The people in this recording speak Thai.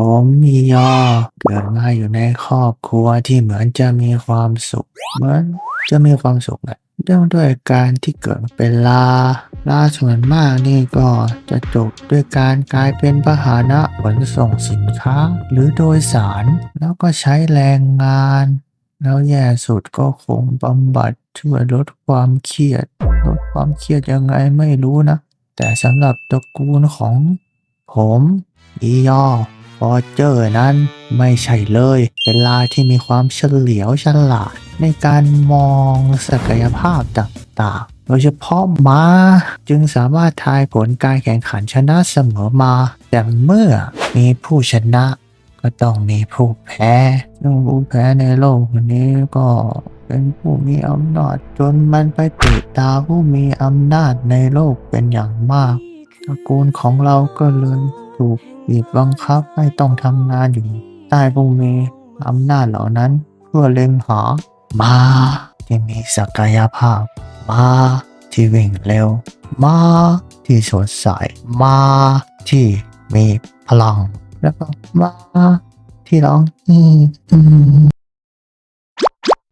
ผมมียอเกิดมาอยู่ในครอบครัวที่เหมือนจะมีความสุข เหมือนจะมีความสุขแหละเนื่องด้วยการที่เกิดเป็นลา ลาส่วนมากนี่ก็จะจบด้วยการกลายเป็นพาหนะขนส่งสินค้า หรือโดยสาร แล้วก็ใช้แรงงาน แล้วแย่สุดก็คงบำบัดช่วยลดความเครียด ลดความเครียดยังไงไม่รู้นะ แต่สำหรับตระกูลของผมอียอ ฟอเจอร์นั้นไม่ใช่เลย เป็นลายที่มีความเฉลียวฉลาด ในการมองศักยภาพต่างๆ โดยเฉพาะม้าจึงสามารถทายผลการแข่งขันชนะเสมอมา แต่เมื่อมีผู้ชนะ ก็ต้องมีผู้แพ้ซึ่งผู้แพ้ในโลกนี้ก็เป็นผู้มีอำนาจจนมันไปติดตาผู้มีอำนาจในโลกเป็นอย่างมากตระกูลของเราก็เลยถูก บีบบังคับให้ต้องทำงานอยู่ใต้พวกมีอำนาจเหล่านั้น เพื่อเล็งหามาที่มีศักยภาพ มาที่วิ่งเร็ว มาที่สดใสมาที่มีพลัง แล้วก็มาที่ร้องอืมอืม